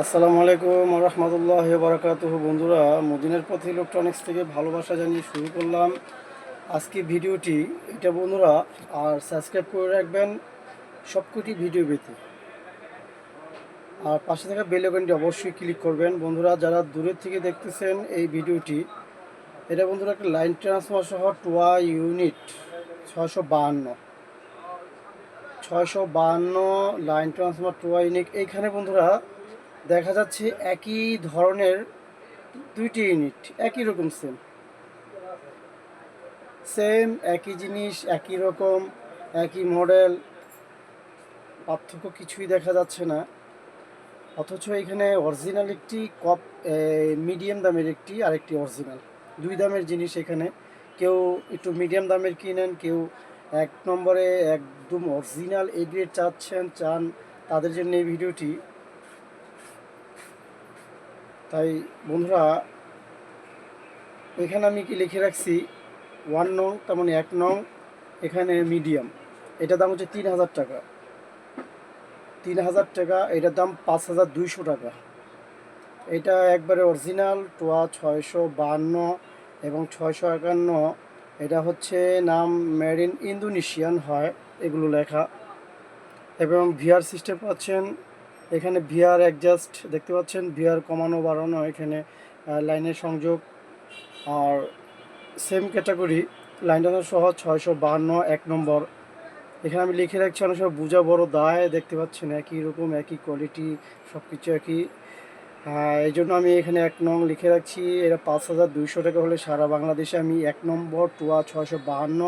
আসসালামু আলাইকুম রহমতুল্লাহ বারাকাত বন্ধুরা, মদিনের পথ ইলেকট্রনিক্স থেকে ভালোবাসা জানিয়ে শুরু করলাম আজকে ভিডিওটি। এটা বন্ধুরা, আর সাবস্ক্রাইব করে রাখবেন সবকটি ভিডিও পেতে। আর পাশে থাকা বেল আইকনটি অবশ্যই ক্লিক করবেন। বন্ধুরা, যারা দূরের থেকে দেখতেছেন এই ভিডিওটি, এটা বন্ধুরা একটা লাইন ট্রান্সফার সহ টোয়া ইউনিট ছয়শো বাহান্ন। ছয়শো বাহান্ন লাইন ট্রান্সফার টোয়া ইউনিট এইখানে বন্ধুরা দেখা যাচ্ছে একই ধরনের দুইটি ইউনিট একই রকম সেম সেম একই জিনিস, একই রকম, একই মডেল পার্থক্য কিছুই দেখা যাচ্ছে না। অথচ এখানে অরিজিনাল একটি কপ মিডিয়াম দামের একটি আরেকটি অরিজিনাল দুই দামের জিনিস এখানে। কেউ একটু মিডিয়াম দামের কিনেন, কেউ এক নম্বরে একদম অরিজিনাল এ গ্রেড চাচ্ছেন, চান, তাদের জন্য এই ভিডিওটি তাই বন্ধুরা, এখানে আমি কি লিখে রাখছি? ওয়ান নং, তার মানে এক নং, এখানে মিডিয়াম এটার দাম হচ্ছে তিন হাজার টাকা। তিন হাজার টাকা, এটার দাম পাঁচ হাজার দুইশো টাকা। এটা একবারে অরিজিনাল টোয়া ছয়শো বাহান্ন এবং ছয়শো একান্ন। এটা হচ্ছে নাম মেড ইন ইন্দোনেশিয়ান হয়, এগুলো লেখা। এবং ভিআর সিস্টেম পাচ্ছেন এখানে ভিআর অ্যাডজাস্ট দেখতে পাচ্ছেন, ভিআর কমানো বাড়ানো এখানে লাইনের সংযোগ। আর সেম ক্যাটাগরি লাইনটা সহ ছয়শো বাহান্ন, এক নম্বর। এখানে আমি লিখে রাখছি, অনেক সময় বোঝা বড় দায়, দেখতে পাচ্ছেন একই রকম, একই কোয়ালিটি সব কিছু একই। হ্যাঁ এই জন্য আমি এখানে এক নং লিখে রাখছি এটা পাঁচ হাজার দুইশো টাকা হলে সারা বাংলাদেশে আমি এক নম্বর টুয়া ছয়শো বাহান্ন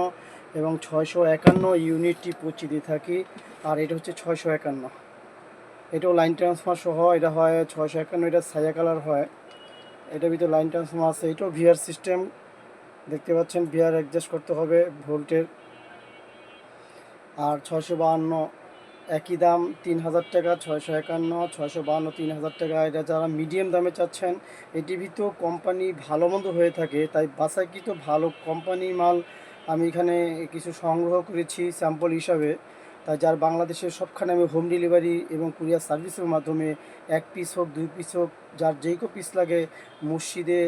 এবং ছয়শো একান্ন ইউনিটটি পৌঁছে দিয়ে থাকি, আর এটা হচ্ছে ছয়শো একান্ন। এটাও লাইন ট্রান্সফার সহ এটা হয় ছয়শো একান্ন, এটা ছায়া কালার হয়। এটার ভিতরে লাইন ট্রান্সফার আছে। এটাও ভিআর সিস্টেম দেখতে পাচ্ছেন ভিআর অ্যাডজাস্ট করতে হবে ভোল্টের। আর ছয়শো বাহান্ন, একই দাম তিন হাজার টাকা, ছয়শো একান্ন, ছয়শো বাহান্ন, তিন হাজার টাকা। এটা যারা মিডিয়াম দামে চাচ্ছেন এই টিভিতেও কোম্পানি ভালো মন্দ হয়ে থাকে। তাই বাসাইকৃত ভালো কোম্পানি মাল আমি এখানে কিছু সংগ্রহ করেছি স্যাম্পল হিসাবে। তাই যার বাংলাদেশের সবখানে আমি হোম ডেলিভারি এবং কুরিয়ার সার্ভিসের মাধ্যমে এক পিস হোক, দুই পিস হোক, যার যেই কো পিস লাগে মসজিদে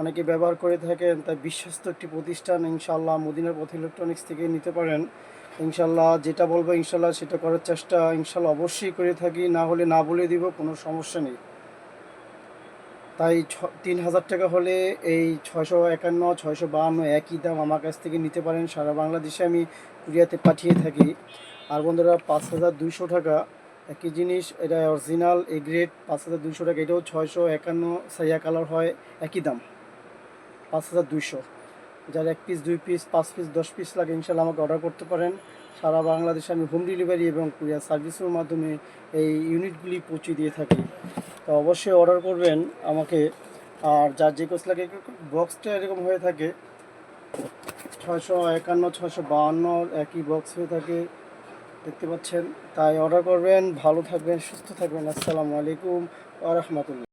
অনেকে ব্যবহার করে থাকেন, তাই বিশ্বস্ত একটি প্রতিষ্ঠান ইনশাল্লাহ মদিনার পথ ইলেকট্রনিক্স থেকে নিতে পারেন। ইনশাল্লাহ যেটা বলব ইনশাল্লাহ সেটা করার চেষ্টা ইনশাল্লাহ অবশ্যই করে থাকি, না হলে না বলে দিব, কোনো সমস্যা নেই। তাই ছ, তিন হাজার টাকা হলে এই ছয়শো একান্ন, ছয়শো বাহান্ন একই দাম আমার কাছ থেকে নিতে পারেন। সারা বাংলাদেশে আমি কুরিয়াতে পাঠিয়ে থাকি। আর বন্ধুরা, পাঁচ হাজার দুইশো টাকা। একই জিনিস, এটা অরিজিনাল এ গ্রেড পাঁচ হাজার দুইশো টাকা। এটাও ছয়শো একান্ন সাইয়া কালার হয়, একই দাম। পাঁচ হাজার দুইশো। যার এক পিস দুই পিস পাঁচ পিস দশ পিস লাগে ইনশাল্লাহ আমাকে অর্ডার করতে পারেন। সারা বাংলাদেশে আমি হোম ডেলিভারি এবং কুরিয়ার সার্ভিসের মাধ্যমে এই ইউনিটগুলি পৌঁছে দিয়ে থাকি। তো অবশ্যই অর্ডার করবেন আমাকে। আর যার যে কোচ লাগে বক্সটা এরকম হয়ে থাকে। ছয়শো একান্ন, ছয়শো বাহান্ন, একই বক্স হয়ে থাকে। দেখতে পাচ্ছেন। তাই অর্ডার করবেন ভালো থাকবেন সুস্থ থাকবেন। আসসালামু আলাইকুম আ রহমতুল্লাহ।